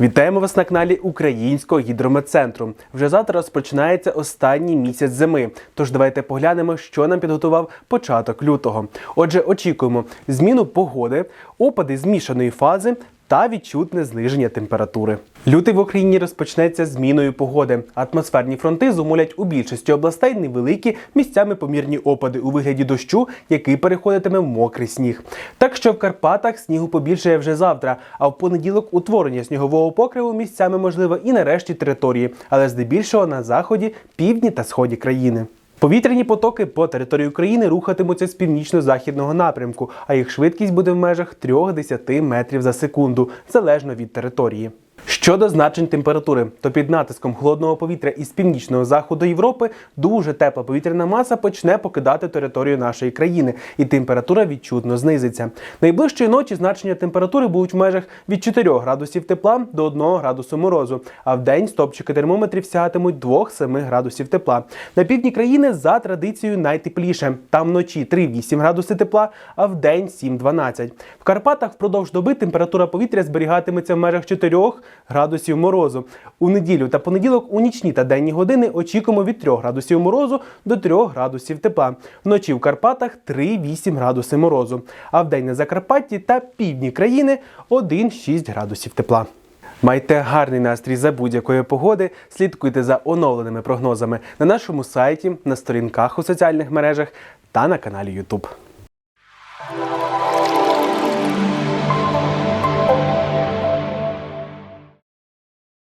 Вітаємо вас на каналі Українського гідрометцентру. Вже завтра розпочинається останній місяць зими. Тож давайте поглянемо, що нам підготував початок лютого. Отже, очікуємо зміну погоди, опади змішаної фази. Та відчутне зниження температури. Лютий в Україні розпочнеться зміною погоди. Атмосферні фронти зумолять у більшості областей невеликі місцями помірні опади у вигляді дощу, який переходитиме в мокрий сніг. Так що в Карпатах снігу побільшає вже завтра, а в понеділок утворення снігового покриву місцями можливо і на решті території, але здебільшого на заході, півдні та сході країни. Повітряні потоки по території України рухатимуться з північно-західного напрямку, а їх швидкість буде в межах 3-10 метрів за секунду, залежно від території. Щодо значень температури, то під натиском холодного повітря із північного заходу Європи дуже тепла повітряна маса почне покидати територію нашої країни, і температура відчутно знизиться. Найближчої ночі значення температури будуть в межах від 4 градусів тепла до 1 градусу морозу, а в день стопчики термометрів сягатимуть 2-7 градусів тепла. На півдні країни за традицією найтепліше. Там вночі 3-8 градуси тепла, а в день 7-12. В Карпатах впродовж доби температура повітря зберігатиметься в межах 4 градусів морозу. У неділю та понеділок у нічні та денні години очікуємо від 3 градусів морозу до 3 градусів тепла. Вночі в Карпатах 3-8 градуси морозу, а в день на Закарпатті та півдні країни 1-6 градусів тепла. Майте гарний настрій за будь-якої погоди. Слідкуйте за оновленими прогнозами на нашому сайті, на сторінках у соціальних мережах та на каналі YouTube.